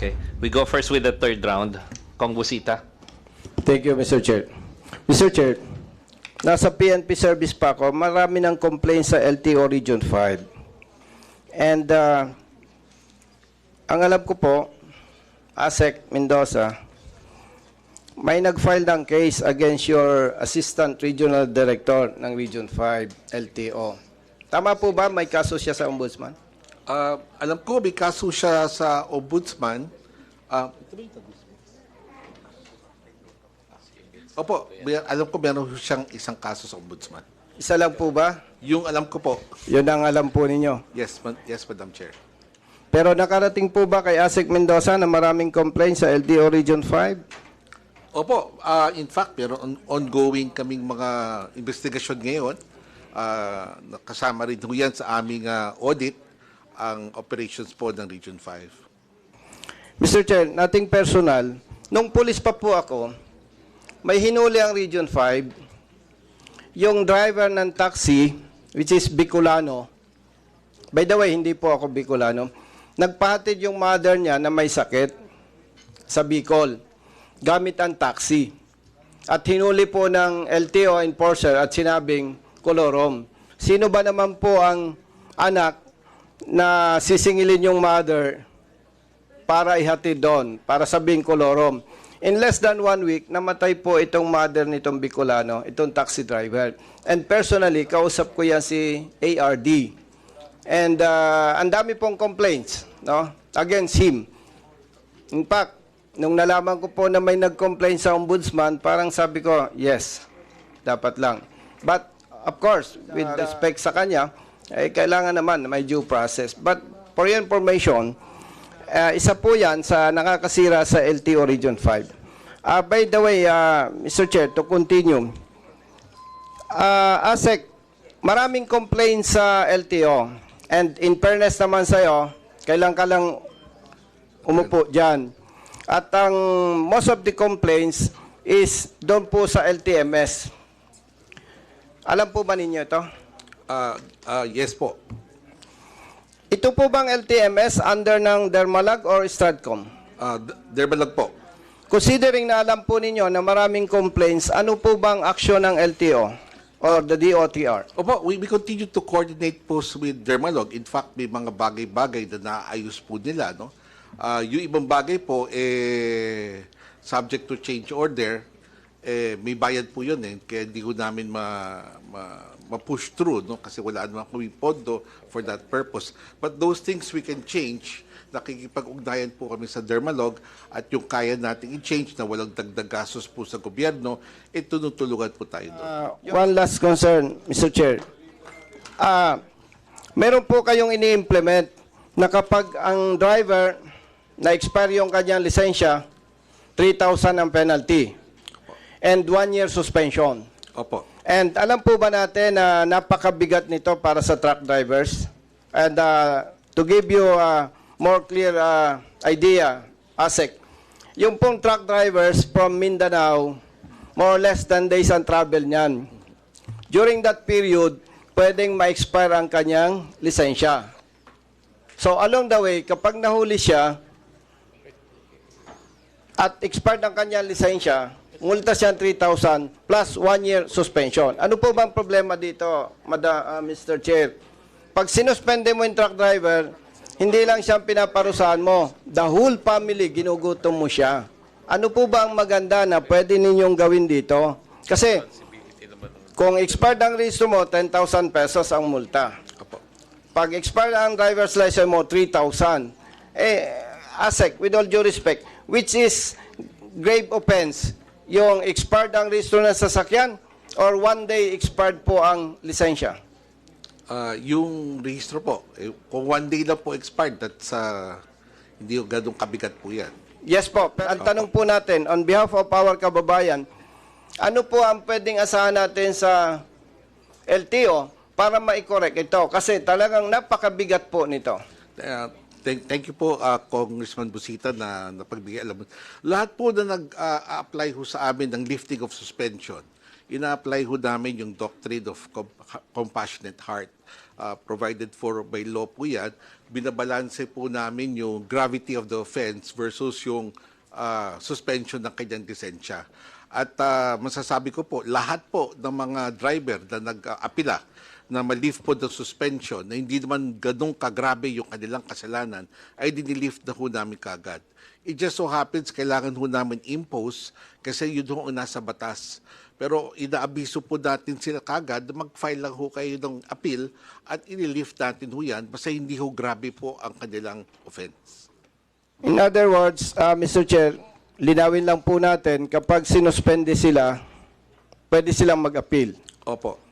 Okay. We go first with the third round. Kong Busita. Thank you, Mr. Chair. Mr. Chair, nasa PNP service pa ako, marami ng complaints sa LTO Region 5. And uh, ang alam ko po, ASEC Mendoza, may nag-file ng case against your Assistant Regional Director ng Region 5, LTO. Tama po ba may kaso siya sa Ombudsman? Ah, alam ko, may kaso siya sa ombudsman. Ah, opo, may- alam ko meron siyang isang kaso sa ombudsman. Isa lang po ba? Yung alam ko po, Yun ang alam po ninyo. yes, ma- yes, Madam Chair. Pero nakarating po ba kay ASEC Mendoza na maraming complaints sa LTO Region 5? Opo, ah, in fact, meron on- ongoing kaming mga investigasyon ngayon. Ah, kasama rin ho yan sa aming ah, audit, ang operations po ng Region 5. Mr. Chair, nothing personal. Nung pulis pa po ako, may hinuli ang Region 5, yung driver ng taxi, which is Bicolano. By the way, hindi po ako Bicolano. Nagpahatid yung mother niya na may sakit sa Bicol gamit ang taxi. At hinuli po ng LTO enforcer at sinabing kolorom. Sino ba naman po ang anak na sisingilin yung mother para ihatid doon, para sabing kolorom. In less than one week, namatay po itong mother nitong Bicolano, itong taxi driver. And personally, kausap ko yan si ARD. And uh, ang dami pong complaints no, against him. In fact, nung nalaman ko po na may nag-complain sa ombudsman, parang sabi ko, yes, dapat lang. But, of course, with respect sa kanya, eh, kailangan naman na may due process. But, for your information, uh, isa po yan sa nakakasira sa LTO Region 5. Uh, by the way, uh, Mr. Chair, to continue, uh, ASEC, maraming complaints sa LTO. And in fairness naman sa'yo, kailan ka lang umupo dyan. At ang most of the complaints is doon po sa LTMS. Alam po ba ninyo ito? Ah, ah, yes po. Ito po bang LTMS under ng Dermalag or Stratcom? Ah, d- Dermalag po. Considering na alam po ninyo na maraming complaints, ano po bang aksyon ng LTO or the DOTR? Opo, we, we continue to coordinate po with Dermalog. In fact, may mga bagay-bagay na naayos po nila. No? Ah, yung ibang bagay po, eh, subject to change order, eh, may bayad po yun eh. Kaya hindi ko namin ma, ma, ma-push through no? kasi wala naman kami pondo for that purpose. But those things we can change nakikipag-ugnayan po kami sa Dermalog at yung kaya nating i-change na walang dagdag gastos po sa gobyerno, eh tunutulungan po tayo doon. Uh, one last concern, Mr. Chair. Ah, meron po kayong ini-implement na kapag ang driver na expire yung kanyang lisensya, 3,000 ang penalty and one year suspension. Opo. And alam po ba natin na napakabigat nito para sa truck drivers? And uh, to give you a more clear uh, idea, ASEC, yung pong truck drivers from Mindanao, more or less 10 days ang travel niyan. During that period, pwedeng ma-expire ang kanyang lisensya. So along the way, kapag nahuli siya, at expired ang kanyang lisensya, multa siya 3,000 plus one year suspension. Ano po bang problema dito, Mada, ah, Mr. Chair? Pag sinuspende mo yung truck driver, hindi lang siya pinaparusahan mo. The whole family, ginugutom mo siya. Ano po ba ang maganda na pwede ninyong gawin dito? Kasi, kung expired ang registro mo, 10,000 pesos ang multa. Pag expired ang driver's license mo, 3,000. Eh, ASEC, with all due respect, which is grave offense, yung expired ang registro ng sasakyan or one day expired po ang lisensya? Ah, yung registro po, eh, kung one day lang po expired, that's uh, hindi yung ganong kabigat po yan. Yes po. Pero ang tanong po natin, on behalf of our kababayan, ano po ang pwedeng asahan natin sa LTO para ma-correct ito? Kasi talagang napakabigat po nito. Uh, thank, thank you po, uh, Congressman Busita, na napagbigay alam. Lahat po na nag-apply ho sa amin ng lifting of suspension, ina-apply ho namin yung doctrine of com- compassionate heart. Uh, provided for by law po yan, binabalanse po namin yung gravity of the offense versus yung uh, suspension ng kanyang lisensya. At uh, masasabi ko po, lahat po ng mga driver na nag-apila na ma-lift po the suspension na hindi naman ganong kagrabe yung kanilang kasalanan ay dinilift na ho namin kagad. It just so happens kailangan ho namin impose kasi yun ho ang nasa batas. Pero inaabiso po natin sila kagad mag-file lang ho kayo ng appeal at inilift natin ho yan basta hindi ho grabe po ang kanilang offense. In other words, uh, Mr. Chair, linawin lang po natin kapag sinuspende sila, pwede silang mag-appeal. Opo.